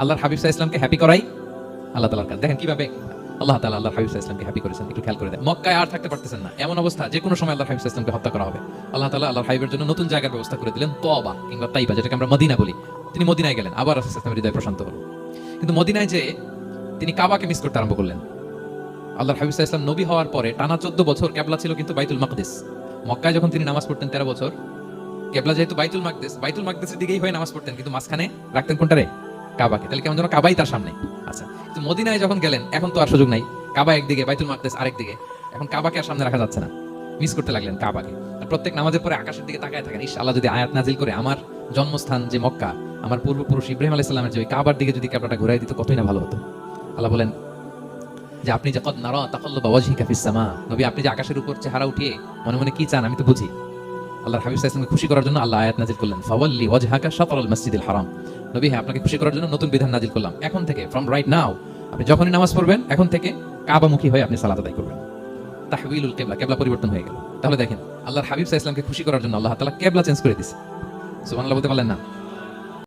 আল্লাহর হাবিব সাহা ইসলামকে হ্যাপি করাই আল্লাহ তালার কাজ দেখেন কীভাবে আল্লাহ তালা আল্লাহ হাবিব ইসলামকে হ্যাপি করেছেন, একটু খেয়াল করে দেন। মক্কায় আর থাকতে পারতেছেন না। এমন অবস্থা যে কোনো সময় আল্লাহ হাবিব ইসলামকে হত্যা করা হবে। আল্লাহ তালা আল্লাহ হাবিবের জন্য নতুন জায়গার ব্যবস্থা করে দিলেন তোবা কিংবা তাইবা, যেটাকে আমরা মদিনা বলি। তিনি মদিনায় গেলেন, আবার রাসূল ওয়াসাল্লামের হৃদয় প্রশান্ত হলো কিন্তু মদিনায় যে তিনি কাবাকে মিস করতে আরম্ভ করলেন। আল্লাহ হাবিব আলাইহি নবী হওয়ার পরে টানা চোদ্দ বছর কেবলা ছিল কিন্তু বাইতুল মাকদিস। মক্কায় যখন তিনি নামাজ পড়তেন তেরো বছর, কেবলা যেহেতু বাইতুল মাকদিস, বাইতুল মাকদিসের দিকেই হয়ে নামাজ পড়তেন, কিন্তু মাঝখানে রাখতেন কোনটা রে? কাবাকে। তাহলে কেমন যেন কাবাই তার সামনে। আচ্ছা কিন্তু মদিনায় যখন গেলেন, এখন তো আর সুযোগ নাই। কাবা একদিকে, বাইতুল মাকদিস আরেক দিকে এখন কাবাকে আর সামনে রাখা যাচ্ছে না। মিস করতে লাগলেন কাবাকে। প্রত্যেক নামাজের পরে আকাশের দিকে তাকায় থাকেন ইস আল্লাহ যদি আয়াত নাজিল করে আমার জন্মস্থান যে মক্কা, আমার পূর্বপুরুষ ইব্রাহিম আলাইহিস সালামের যে ওই কাবার দিকে যদি ক্যাবলাটা ঘুরাই দিত, কতই না ভালো হতো। আল্লাহ বলেন, যে আপনি যে কদ নারা তাকাল্লুবা ওয়াজহিকা ফিস সামা। নবী, আপনি যে আকাশের উপর চেহারা উঠিয়ে মনে মনে কি চান আমি তো বুঝি। আল্লাহর হাবিব আলাইহি খুশি করার জন্য আল্লাহ আয়াত নাজিল করলেন। ফাওয়াল্লি ওয়াজহাকা শাতরুল মসজিদুল হারাম। নবী হ্যাঁ আপনাকে খুশি করার জন্য নতুন বিধান নাজিল করলাম। এখন থেকে ফ্রম রাইট নাও আপনি যখনই নামাজ পড়বেন, এখন থেকে কাবামুখী হয়ে আপনি সালাত আদায় করবেন। তাহবিলুল কেবলা কেবলা পরিবর্তন হয়ে গেল। তাহলে দেখেন, আল্লাহর হাবিব সাহা ইসলামকে খুশি করার জন্য আল্লাহ তালা কেবলা চেঞ্জ করে দিয়েছে সুবহানাল্লাহ বলতে পারলেন না?